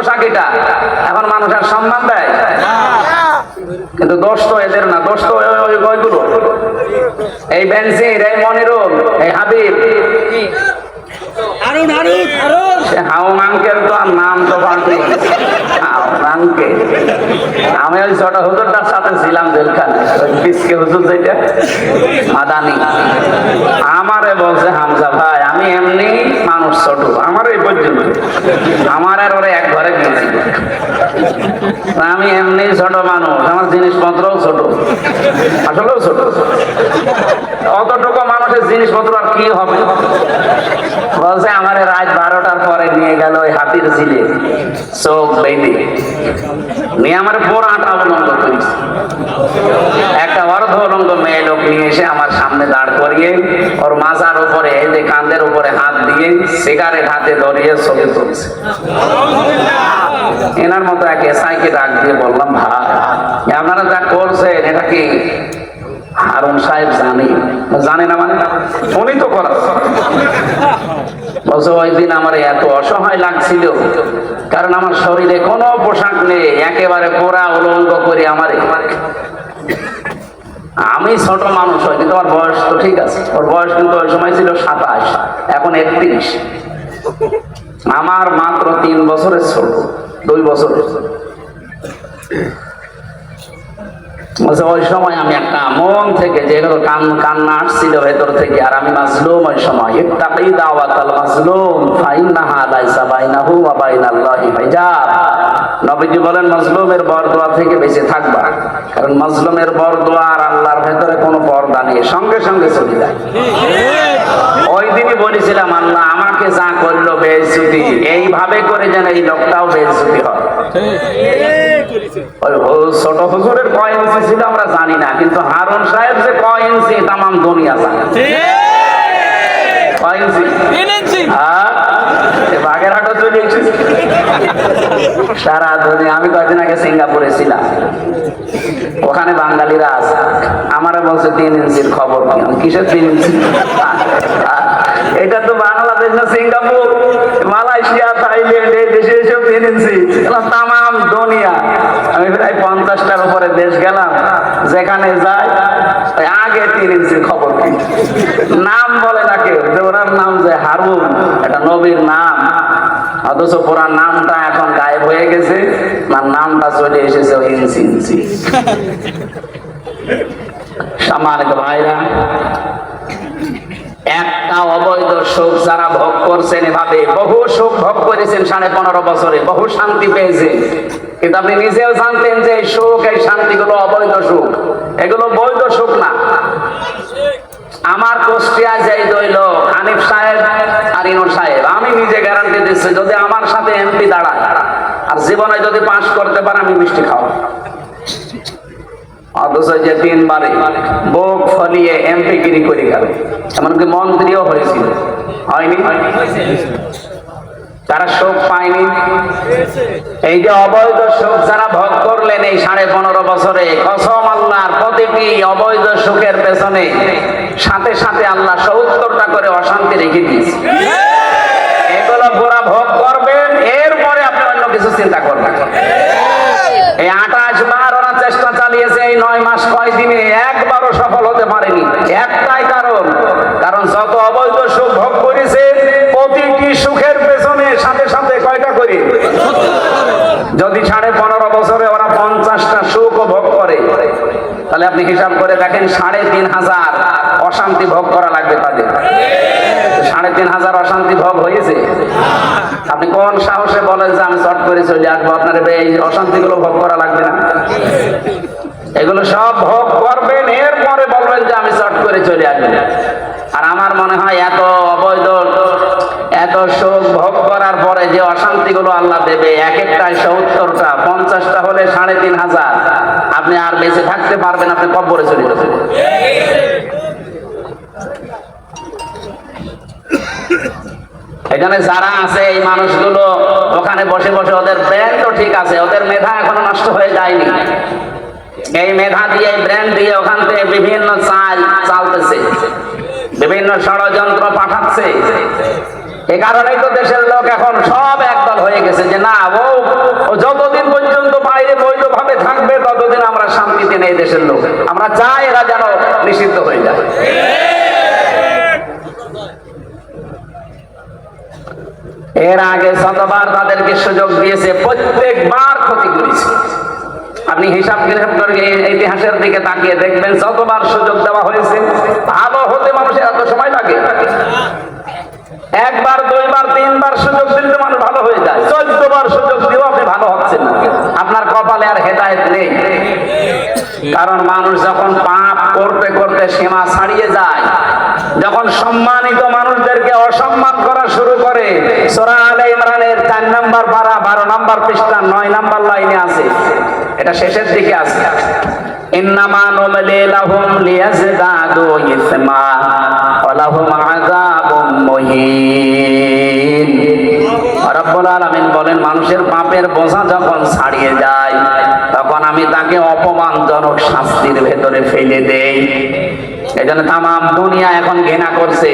পোশাক এটা। এখন মানুষ আর সম্মান দেয়। কিন্তু দোষ তো এদের না দোষ তো ওই- এই বেনসির এই মনিরুল এই হাবিব। হাউন আঙ্কেল তো আর নাম তো পাল্টে হাউন আঙ্কেল ওই ছোট হুজুরটার সাথে ছিলাম জেলখানে। পিসকে হুজুর যেটা আদানি আমারে বলছে, হামজা ভাই, আমি এমনি মানুষ ছোট আমার এই পর্যন্ত। আমার আর ওরা এক ঘরে গিয়েছি আমি এমনি ছোট মানুষ, আমার জিনিসপত্রও ছোট, আসলেও ছোট। অতটুকু মানুষের জিনিসপত্র আর কি হবে? বলছে, আমার রাত বারোটার পরে নিয়ে গেল ওই হাতির ঝিলে, চোখ বেঁধে। নিয়ে আমার পুরো আটা অবলম্ব করেছে একটা অর্ধ অলঙ্গ মেয়ে লোক নিয়ে এসে আমার সামনে দাঁড় করিয়ে, ওর মাজার উপরে যে কান্দের উপরে হাত দিয়ে সিগারেট হাতে ধরিয়ে ছবি তুলছে। এনার মতো এক এসআইকে ডাক দিয়ে বললাম, ভাই, আপনারা যা করছেন, এটা কি হারুন সাহেব জানি। জানে না মানে? উনি তো দিন আমার এত অসহায় লাগছিল। কারণ আমার শরীরে কোনো পোশাক নেই। একেবারে পোড়া উলঙ্গ করে আমার। আমি ছোট মানুষ হই, কিন্তু আমার বয়স তো ঠিক আছে। ওর বয়স কিন্তু ওই সময় ছিল সাতাশ, এখন একত্রিশ। আমার মাত্র তিন বছরের ছোট, দুই বছরের। বলছে ওই সময় আমি একটা মন থেকে যেগুলো কান কান্না আসছিল ভেতর থেকে আর আমি মাজলুম ওই সময়। ইত্তাকি দাওয়াতাল মাজলুম ফাইন্নাহা লাইসা বাইনাহু ওয়া বাইনাল্লাহি হিজাব। নবীজি বলেন মাজলুমের বরদোয়া থেকে বেঁচে থাকবা কারণ মাজলুমের বরদোয়া আর আল্লাহর ভেতরে কোনো পর্দা নেই সঙ্গে সঙ্গে চলে যায়। ওই দিনই বলেছিলাম আল্লাহ আমাকে যা করল বেইজ্জতি এইভাবে করে যেন এই লোকটাও বেইজ্জতি হয়। ওই হু- ছোট হুজুরের কয় ইঞ্চি ছিল আমরা জানি না কিন্তু হারুন সাহেব যে কয় ইঞ্চি তামাম দুনিয়া জানে। কয় ইঞ্চি? এনেছি? এ বাগেরহাটও চলে এসেছি। সারা দুনিয়া আমি কয়েকদিন আগে সিঙ্গাপুরে ছিলাম। ওখানে বাঙালিরা আছে। আমারা বলছে তিন ইঞ্চির খবর কি? কিসের তিন ইঞ্চি? এটা তো সিঙ্গাপুর, মালয়েশিয়া, থাইল্যান্ড, এই দেশে এসব ইঞ্চি তামাম দুনিয়া। আমি প্রায় পঞ্চাশটার উপরে দেশ গেলাম। যেখানে যাই আগে তিন ইঞ্চির খবর কি। নাম বলে না কেউ নাম যে হারুন, এটা নবীর নাম। অথচ পুরার নামটা এখন গায়েব হয়ে গেছে তার নামটা চলে এসেছে ইঞ্চি ইঞ্চি। সামানিক ভাইরা, একটা অবৈধ সুখ যারা করছেন এভাবে। বহু সুখ ভোগ করেছেন সাড়ে পনেরো বছরে। বহু শান্তি পেয়েছেন। কিন্তু আপনি নিজেও জানতেন যে এই সুখ, এই শান্তিগুলো অবৈধ সুখ। এগুলো বৈধ সুখ না। আমার কুষ্টিয়ায় যাই দইল হানিফ সাহেব আর ইনুর সাহেব, আমি নিজে গ্যারান্টি দিচ্ছি, যদি আমার সাথে এমপি দাঁড়ায়, আর জীবনে যদি পাশ করতে পারে, আমি মিষ্টি খাওয়া অথচ বুক ফলিয়ে এমপি গিরি করে গেল। এমনকি মন্ত্রীও হয়েছিল। হয়নি? তারা শোক পায়নি, এই যে অবৈধ সুখ যারা ভোগ করলেন এই সাড়ে পনেরো বছরে, কসম আল্লাহর প্রতিটি অবৈধ সুখের পেছনে সাথে সাথে আল্লাহ সত্তরটা করে অশান্তি রেখে দিয়েছে। এগুলো পুরা ভোগ করবেন, এরপরে আপনি অন্য কিছু চিন্তা করবেন এই আঠাশ বার ওরা চেষ্টা নয় মাস কয় দিনে একবারও সফল হতে পারেনি। একটাই কারণ কারণ যত অবৈধ সুখ ভোগ করেছে, প্রতিটি সুখের পেছনে সাথে সাথে কয়টা করে? যদি সাড়ে পনেরো বছরে ওরা পঞ্চাশটা সুখ ভোগ করে, তাহলে আপনি হিসাব করে দেখেন সাড়ে তিন হাজার অশান্তি ভোগ করা লাগবে তাদের। সাড়ে তিন হাজার অশান্তি ভোগ হয়েছে? আপনি কোন সাহসে বলেন যে আমি চট করে চলে আসব, আপনার এই অশান্তিগুলো ভোগ করা লাগবে না? এগুলো সব ভোগ করবেন, এরপরে বলবেন যে আমি চট করে চলে আসবেন আর আমার মনে হয় এত অবৈধ, এত সুখ ভোগ করার পরে যে অশান্তিগুলো আল্লাহ দেবে, এক একটায় সত্তরটা, পঞ্চাশটা হলে সাড়ে তিন হাজার। আপনি আর বেঁচে থাকতে পারবেন, আপনি কব্বরে চলে যাবেন। এখানে যারা আছে, এই মানুষগুলো, ওখানে বসে বসে ওদের ব্রেন তো ঠিক আছে, ওদের মেধা এখনও নষ্ট হয়ে যায়নি। এই মেধা দিয়ে, ব্রেন দিয়ে ওখান থেকে বিভিন্ন চাল চালতেছে। বিভিন্ন ষড়যন্ত্র পাঠাচ্ছে। এ কারণেই তো দেশের লোক এখন সব একদল হয়ে গেছে যে, না, ও যতদিন পর্যন্ত বাইরে বৈধভাবে থাকবে, ততদিন আমরা শান্তিতে নেই দেশের লোক। আমরা চাই এরা যেন নিষিদ্ধ হয়ে যায়। এর আগে শতবার তাদেরকে সুযোগ দিয়েছে, প্রত্যেকবার ক্ষতি করেছে। আপনি হিসাব কিতাব করে ইতিহাসের দিকে তাকিয়ে দেখবেন, যতবার সুযোগ দেওয়া হয়েছে, ভালো হতে মানুষের এত সময় লাগে। একবার, দুইবার, তিনবার সুযোগ দিলে মানুষ ভালো হয়ে যায়। চোদ্দ বার সুযোগ দিয়েও আপনি ভালো হচ্ছেন আপনার কপালে আর হেদায়ত নেই। কারণ মানুষ যখন পাপ করতে করতে সীমা ছাড়িয়ে যায়, যখন সম্মানিত মানুষদেরকে অসম্মান করা শুরু করে, সোরা আলে ইমরানের চার নাম্বার পারা, বারো নাম্বার পৃষ্ঠা, নয় নাম্বার লাইনে আছে। এটা শেষের দিকে আছে। বলেন, মানুষের পাপের বোঝা যখন ছাড়িয়ে যায়, তখন আমি তাকে অপমানজনক শাস্তির ভেতরে ফেলে দেই। এজন্য তামাম দুনিয়া এখন ঘৃণা করছে।